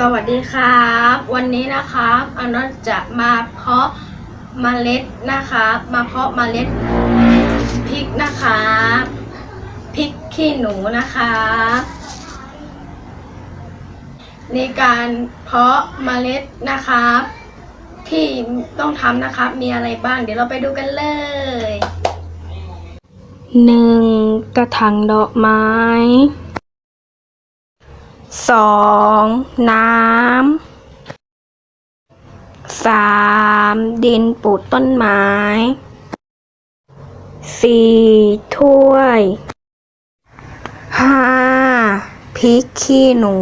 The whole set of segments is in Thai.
สวัสดีครับ วันนี้นะครับอานนท์จะมาเพาะเมล็ดนะครับมาเพาะเมล็ดพริกนะครับพริกขี้หนูนะครับในการเพาะเมล็ดนะครับที่ต้องทำนะครับมีอะไรบ้าง เดี๋ยวเราไปดูกันเลยหนึ่งกระถางดอกไม้ สองน้ำสามดินปลูกต้นไม้สี่ถ้วยห้าพริกขี้หนู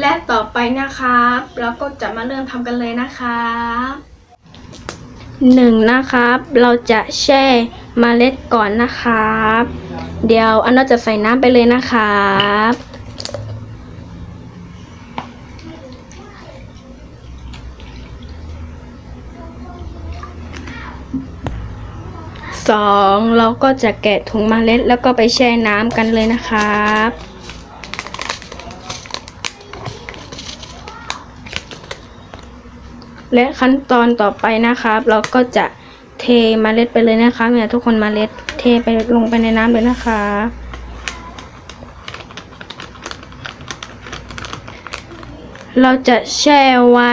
และต่อไปนะครับ เราก็จะมาเริ่มทำกันเลยนะครับหนึ่งนะครับ เราจะแช่เมล็ดก่อนนะครับ เดี๋ยวอันเราจะใส่น้ำไปเลยนะครับ สองเราก็จะแกะถุงเมล็ดแล้วก็ไปแช่น้ำกันเลยนะครับและขั้นตอนต่อไปนะครับ เราก็จะเทเมล็ดไปเลยนะคะเนี่ยทุกคนเมล็ดเทไปลงไปในน้ำเลยนะคะ เราจะแช่ไว้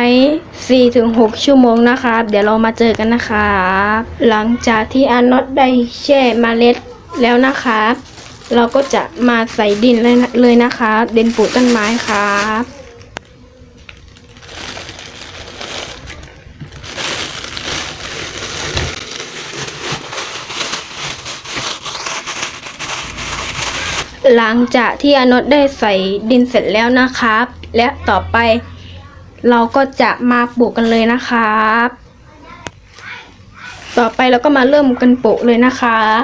4-6 ชั่วโมงนะครับ เดี๋ยวเรามาเจอกันนะครับหลังจากที่อานอตได้แช่มเมล็ดแล้วนะครับ เราก็จะมาใส่ดินเลยนะเลยนะครับดินปลูกต้นไม้ครับหลังจากที่อนดได้ใส่ดินเสร็จแล้วนะครับ และต่อไป เราก็จะมาปลูกกันเลยนะครับ ต่อไปเราก็มาเริ่มกันปลูกเลยนะครับ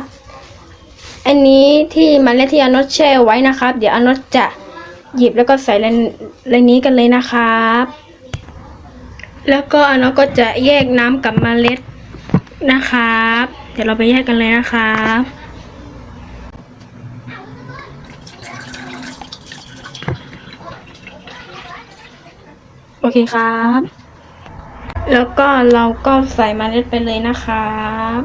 อันนี้ที่มันและที่อนดแช่ไว้นะครับ เดี๋ยวอนดจะหยิบแล้วก็ใส่ในในนี้กันเลยนะครับ แล้วก็อนดก็จะแยกน้ำกับเมล็ดนะครับ เดี๋ยวเราไปแยกกันเลยนะครับ โอเคครับ แล้วก็เราก็ใส่เมล็ดไปเลยนะครับ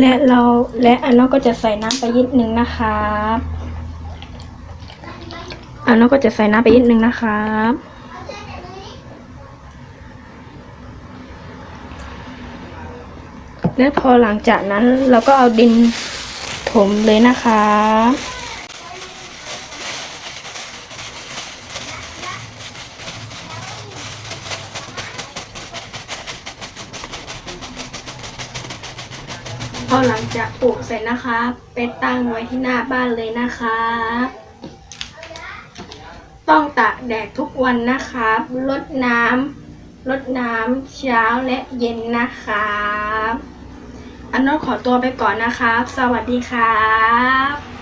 และเราและอันนั้นก็จะใส่น้ำไปยิดหนึ่งนะครับอันนั้นก็จะใส่น้ำไปยิดหนึ่งนะครับ และพอหลังจากนั้นเราก็เอาดินถมเลยนะคะ พอหลังจากปลูกเสร็จนะคะ ไปตั้งไว้ที่หน้าบ้านเลยนะคะ ต้องตากแดดทุกวันนะครับลดน้ำลดน้ำเช้าและเย็นนะครับ อันนั้นขอตัวไปก่อนนะครับ สวัสดีครับ